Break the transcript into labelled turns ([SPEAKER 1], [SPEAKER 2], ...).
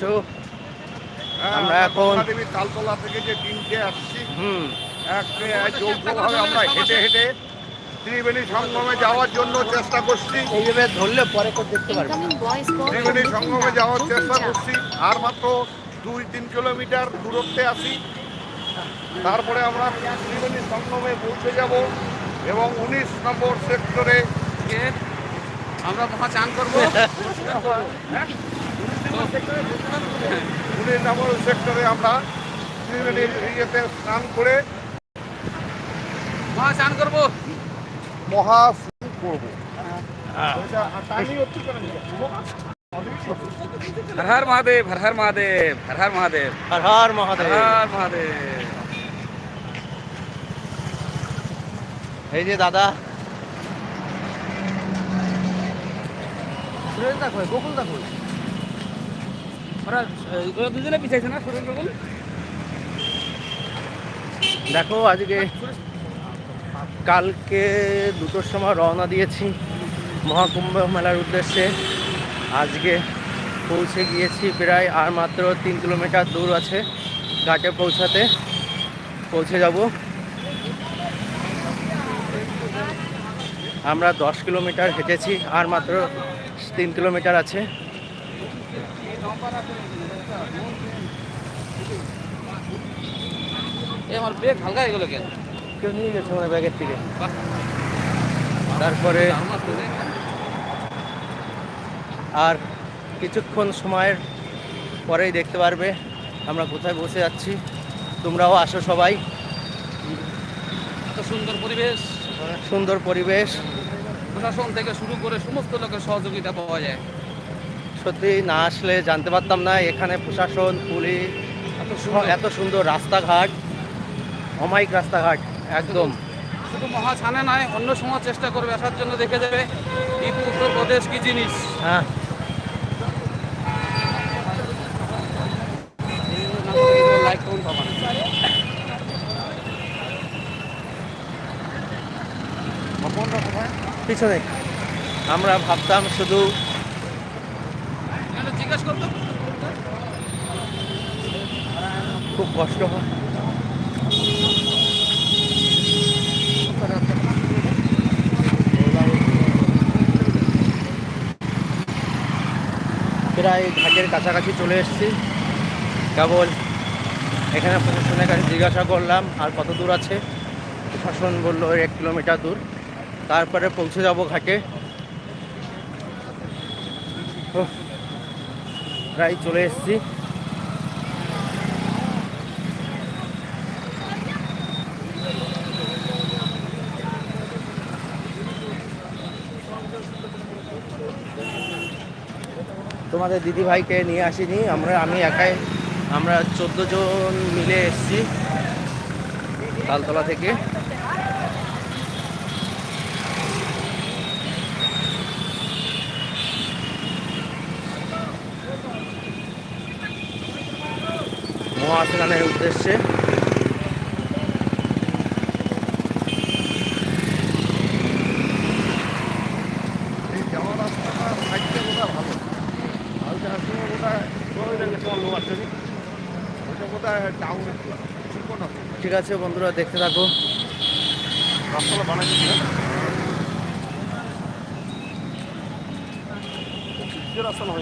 [SPEAKER 1] তো
[SPEAKER 2] হ্যাঁ,
[SPEAKER 1] আমরা এখন-
[SPEAKER 2] তালতলা থেকে যে তিনটে আসছি
[SPEAKER 1] হুম।
[SPEAKER 2] এক যৌথভাবে আমরা হেঁটে হেঁটে ত্রিবেণী সঙ্গমে যাওয়ার জন্য চেষ্টা করছি।
[SPEAKER 1] এইভাবে ধরলে পরে করে দেখতে পারবে।
[SPEAKER 2] ত্রিবেণী সঙ্গমে যাওয়ার চেষ্টা করছি আর মাত্র দুই তিন কিলোমিটার দূরত্বে আছি। তারপরে আমরা ত্রিবেণী সঙ্গমে পৌঁছে যাব এবং উনিশ নম্বর সেক্টরে
[SPEAKER 3] আমরা মহা চান করব।
[SPEAKER 2] উনিশ সেক্টরে আমরা ত্রিবেণীর ইয়েতে স্নান করে
[SPEAKER 3] মহা করব।
[SPEAKER 2] মহা স্নান করব।
[SPEAKER 3] হর হর মহাদেব হর হর মহাদেব হর হর মহাদেব।
[SPEAKER 1] হর হর মহাদেব।
[SPEAKER 3] হর মহাদেব।
[SPEAKER 1] এই যে দাদা। সুরেশ দা কই? গোকুল দা কই? দেখো, আজকে কালকে দুটোর সময় রওনা দিয়েছি মহাকুম্ভ মেলার উদ্দেশ্যে। আজকে পৌঁছে গিয়েছি প্রায় আর মাত্র তিন কিলোমিটার দূর আছে ঘাটে পৌঁছাতে। পৌঁছে যাব। আমরা দশ কিলোমিটার হেঁটেছি, আর মাত্র তিন কিলোমিটার আছে।
[SPEAKER 3] আমার বেগ হালকা হয়ে গেল কেন?
[SPEAKER 1] কেউ নিয়ে গেছে মানে ব্যাগের থেকে। তারপরে। আর কিছুক্ষণ সময়ের পরেই দেখতে পারবে আমরা কোথায় বসে যাচ্ছি তোমরাও আসো সবাই।
[SPEAKER 3] সুন্দর পরিবেশ।
[SPEAKER 1] সুন্দর পরিবেশ।
[SPEAKER 3] প্রশাসন থেকে শুরু করে সমস্ত লোকের সহযোগিতা পাওয়া যায়।
[SPEAKER 1] সত্যি না আসলে জানতে পারতাম না এখানে প্রশাসন পুলিশ
[SPEAKER 3] এত সুন্দর।
[SPEAKER 1] এত সুন্দর রাস্তাঘাট অমায়িক রাস্তাঘাট একদম।
[SPEAKER 3] শুধু মহা ছানে নয় অন্য সময় চেষ্টা করবে আসার জন্য দেখে যাবে এই উত্তরপ্রদেশ কি জিনিস।
[SPEAKER 1] হ্যাঁ। পিছনে। আমরা ভাবতাম শুধু
[SPEAKER 3] জিজ্ঞেস করতো?
[SPEAKER 1] খুব কষ্ট হয়। প্রায় ঘাটের কাছাকাছি চলে এসেছি। কেবল এখানে প্রশাসনের কাছে জিজ্ঞাসা করলাম, আর কত দূর আছে? প্রশাসন বলল এক কিলোমিটার দূর। তারপরে পৌঁছে যাব ঘাটে। প্রায় চলে এসেছি। তোমাদের দিদি ভাইকে নিয়ে আসিনি, আমরা, আমি একাই, আমরা চোদ্দ জন মিলে এসছি, তালতলা থেকে।
[SPEAKER 2] চিকন আছে।
[SPEAKER 1] ঠিক আছে বন্ধুরা দেখতে থাকো।
[SPEAKER 2] রাস্তাটা বানাইছে না রাস্তা না